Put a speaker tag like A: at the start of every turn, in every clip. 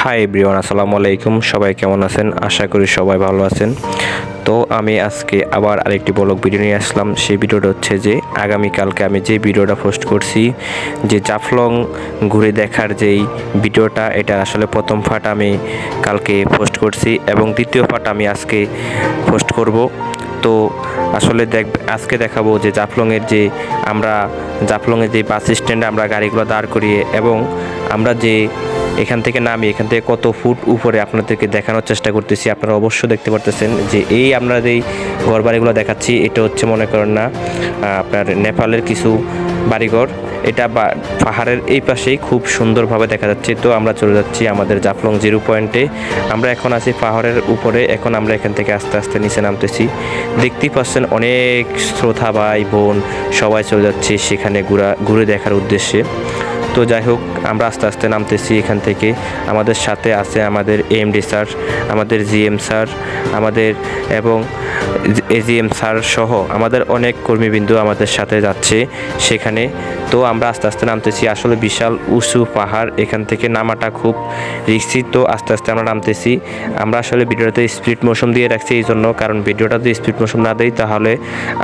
A: Hi everyone আসসালামু আলাইকুম। সবাই কেমন আছেন? আশা করি সবাই ভালো আছেন। তো আমি আজকে আবার আরেকটি ব্লগ ভিডিও নিয়ে আসলাম। সেই ভিডিওটা হচ্ছে যে, আগামীকালকে আমি যে ভিডিওটা পোস্ট করছি, যে জাফলং ঘুরে দেখার যেই ভিডিওটা এটা আসলে প্রথম পার্ট আমি কালকে পোস্ট করছি এবং দ্বিতীয় পার্ট আমি আজকে পোস্ট করব। তো আসলে দেখ, আজকে দেখাবো যে জাফলংয়ের যে আমরা, জাফলংয়ের যে বাস স্ট্যান্ডে আমরা গাড়িগুলো দাঁড় করিয়ে এবং আমরা যে এখান থেকে নামি, এখান থেকে কত ফুট উপরে আপনাদেরকে দেখানোর চেষ্টা করতেছি। আপনারা অবশ্যই দেখতে পারতেছেন যে এই আমরা যেই ঘর বাড়িগুলো দেখাচ্ছি। এটা হচ্ছে মনে করেন না আপনার নেপালের কিছু বাড়িঘর। এটা পাহাড়ের এই পাশেই খুব সুন্দরভাবে দেখা যাচ্ছে। তো আমরা চলে যাচ্ছি আমাদের জাফলং জিরো পয়েন্টে। আমরা এখন আছি পাহাড়ের উপরে। এখন আমরা এখান থেকে আস্তে আস্তে নিচে নামতেছি। দেখতেই পাচ্ছেন অনেক শ্রোতা ভাই বোন সবাই চলে যাচ্ছে সেখানে ঘুরা ঘুরে দেখার উদ্দেশ্যে। তো যাই হোক, আমরা আস্তে আস্তে নামতেছি এখান থেকে। আমাদের সাথে আছে আমাদের এমডি স্যার আমাদের জিএম স্যার আমাদের এবং এজিএম স্যার সহ আমাদের অনেক কর্মীবৃন্দ আমাদের সাথে যাচ্ছে সেখানে। তো আমরা আস্তে আস্তে নামতেছি, আসলে বিশাল উঁচু পাহাড়, এখান থেকে নামাটা খুব রিক্সি তো আস্তে আস্তে আমরা নামতেছি। আমরা আসলে ভিডিওটাতে স্পিড মোশন দিয়ে রাখছি এই জন্য কারণ ভিডিওটা যদি স্পিড মোশন না দেয় তাহলে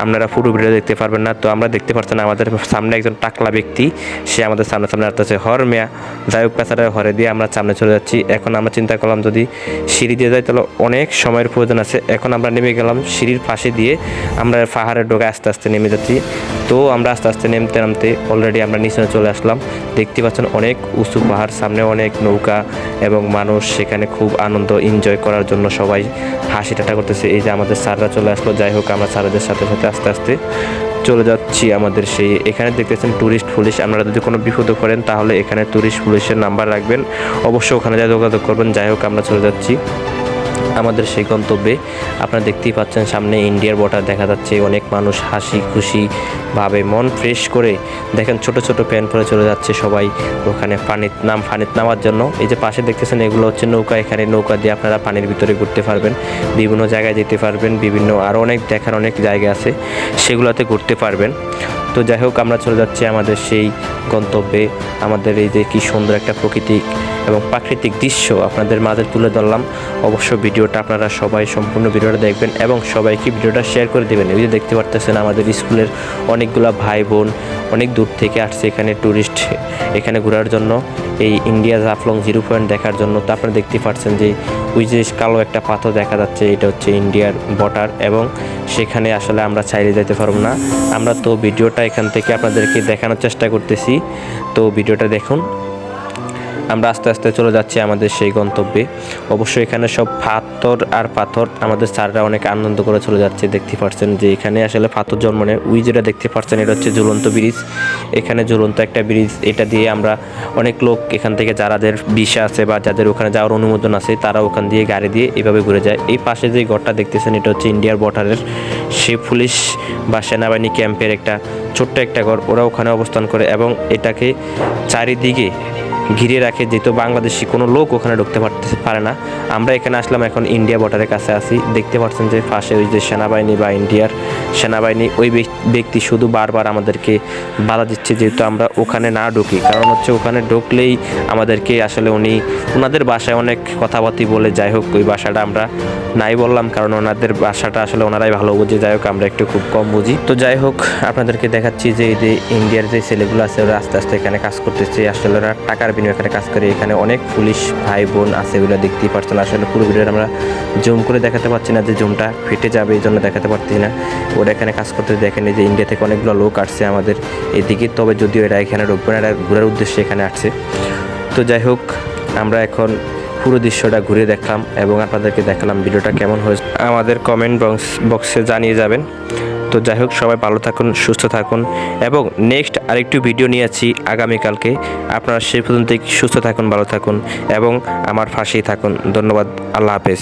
A: আপনারা পুরো ভিডিও দেখতে পারবেন না। তো আমরা দেখতে পাচ্ছেন আমাদের সামনে একজন টাকলা ব্যক্তি, সে আমাদের সামনে সামনে আসতেছে। হর মেয়া, যাই হোক পেঁচাটা হরে দিয়ে আমরা সামনে চলে যাচ্ছি। এখন আমরা চিন্তা করলাম যদি সিঁড়ি দিয়ে যাই তাহলে অনেক সময়ের প্রয়োজন আছে। এখন আমরা নেমে গেলাম সিঁড়ির পাশে দিয়ে আমরা পাহাড়ের ডোকে আস্তে আস্তে নেমে যাচ্ছি। তো আমরা আস্তে আস্তে নামতে নামতে অলরেডি আমরা নিচে চলে আসলাম। দেখতে পাচ্ছেন অনেক উঁচু পাহাড়, সামনে অনেক নৌকা এবং মানুষ সেখানে খুব আনন্দ এনজয় করার জন্য সবাই হাসি ঠাট্টা করতেছে। এই যে আমাদের স্যাররা চলে আসলো, যাই হোক আমরা স্যারদের সাথে সাথে আস্তে আস্তে চলে যাচ্ছি আমাদের সেই, এখানে দেখতেছেন ট্যুরিস্ট পুলিশ আপনারা যদি কোনো বিপদে করেন তাহলে এখানে ট্যুরিস্ট পুলিশের নাম্বার রাখবেন। অবশ্যই ওখানে যা যোগাযোগ করবেন। যাই হোক আমরা চলে যাচ্ছি। আমাদের সেই গন্তব্যে আপনারা দেখতেই পাচ্ছেন সামনে ইন্ডিয়ার বর্ডার দেখা যাচ্ছে, অনেক মানুষ হাসি খুশি ভাবে মন ফ্রেশ করে দেখেন ছোট ছোট প্যান পরে চলে যাচ্ছে সবাই ওখানে পানির নাম, পানির নামার জন্য। এই যে পাশে দেখতেছেন এগুলো হচ্ছে নৌকা, এখানে নৌকা দিয়ে আপনারা পানির ভিতরে ঘুরতে পারবেন, বিভিন্ন জায়গায় যেতে পারবেন, বিভিন্ন আরও অনেক দেখার অনেক জায়গা আছে, সেগুলোতে ঘুরতে পারবেন। তো যাই হোক, আমরা চলে যাচ্ছি আমাদের সেই গন্তব্যে। আমাদের এই যে কি সুন্দর একটা প্রকৃতিক এবং প্রাকৃতিক দৃশ্য আপনাদের মাঝে তুলে ধরলাম। অবশ্য ভিডিওটা আপনারা সবাই সম্পূর্ণ ভিডিওটা দেখবেন এবং সবাইকে ভিডিওটা শেয়ার করে দেবেন। এই যে দেখতে পারতেছেন, আমাদের স্কুলের অনেকগুলা ভাই বোন অনেক দূর থেকে আসছে এখানে ট্যুরিস্ট এখানে ঘোরার জন্য। এই ইন্ডিয়া জাফলং জিরো পয়েন্ট দেখার জন্য। তো আপনারা দেখতে পাচ্ছেন যে ওই যে কালো একটা পাথর দেখা যাচ্ছে, এটা হচ্ছে ইন্ডিয়ার বর্ডার এবং সেখানে আসলে আমরা চাইলে যেতে পারব না। আমরা তো ভিডিওটা এখান থেকে আপনাদেরকে দেখানোর চেষ্টা করতেছি। তো ভিডিওটা দেখুন। আমরা আস্তে আস্তে চলে যাচ্ছি আমাদের সেই গন্তব্যে। অবশ্যই এখানে সব পাথর আর পাথর আমাদের স্যাররা অনেক আনন্দ করে চলে যাচ্ছে, দেখতে পাচ্ছেন যে এখানে আসলে পাথর জন্ম নেয়। ওই যেটা দেখতে পাচ্ছেন এটা হচ্ছে ঝুলন্ত ব্রিজ। এখানে ঝুলন্ত একটা ব্রিজ, এটা দিয়ে আমরা অনেক লোক এখান থেকে যারাদের বিষা আছে বা যাদের ওখানে যাওয়ার অনুমোদন আছে, তারা ওখান দিয়ে গাড়ি দিয়ে এভাবে ঘুরে যায়। এই পাশে যে ঘরটা দেখতেছেন, এটা হচ্ছে ইন্ডিয়ার বর্ডারের। সে পুলিশ বা সেনাবাহিনী ক্যাম্পের একটা ছোট্ট একটা ঘর, ওরা ওখানে অবস্থান করে এবং এটাকে চারিদিকে ঘিরে রাখে, যেহেতু বাংলাদেশি কোনো লোক ওখানে ঢুকতে পারতে পারে না। আমরা এখানে আসলাম, এখন ইন্ডিয়া বর্ডারের কাছে আছি। দেখতে পাচ্ছেন যে পাশে ওই যে সেনাবাহিনী বা ইন্ডিয়ার সেনাবাহিনী, ওই ব্যক্তি শুধু বারবার আমাদেরকে বাধা দিচ্ছে, যেহেতু আমরা ওখানে না ঢুকি। কারণ হচ্ছে ওখানে ঢুকলেই আমাদেরকে আসলে উনি ওনাদের বাসায় অনেক কথাবার্তি বলে, যাই হোক, ওই বাসাটা আমরা নাই বললাম, কারণ ওনাদের বাসাটা আসলে ওনারাই ভালো বুঝে, যাই হোক, আমরা একটু খুব কম বুঝি। তো যাই হোক, আপনাদেরকে দেখাচ্ছি যে এই যে ইন্ডিয়ার যে ছেলেগুলো আছে, ওরা আস্তে আস্তে এখানে কাজ করতেছে। আসলে ওরা টাকার বিনিময়ে এখানে কাজ করে। এখানে অনেক পুলিশ ভাই বোন আছে ওগুলো দেখতেই পারছেন। আসলে পুরো ভিডিওটা আমরা জুম করে দেখাতে পারছি না যে জুমটা ফেটে যাবে, এই জন্য দেখাতে পারছি না। ওরা এখানে কাজ করতে দেখেন যে ইন্ডিয়া থেকে অনেকগুলো লোক আসছে আমাদের এদিকে। তবে যদিও এরা এখানে ঢুকবে না ঘোরার উদ্দেশ্যে এখানে আসছে। তো যাই হোক, আমরা এখন পুরো দৃশ্যটা ঘুরে দেখলাম এবং আপনাদেরকে দেখালাম ভিডিওটা কেমন হয়েছে। আমাদের কমেন্ট বক্স বক্সে জানিয়ে যাবেন। তো যাই হোক, সবাই ভালো থাকুন, সুস্থ থাকুন এবং নেক্সট আরেকটু ভিডিও নিয়ে আছি আগামীকালকে। আপনারা সেই পর্যন্ত সুস্থ থাকুন, ভালো থাকুন এবং আমার ফাঁসেই থাকুন। ধন্যবাদ, আল্লাহ হাফেজ।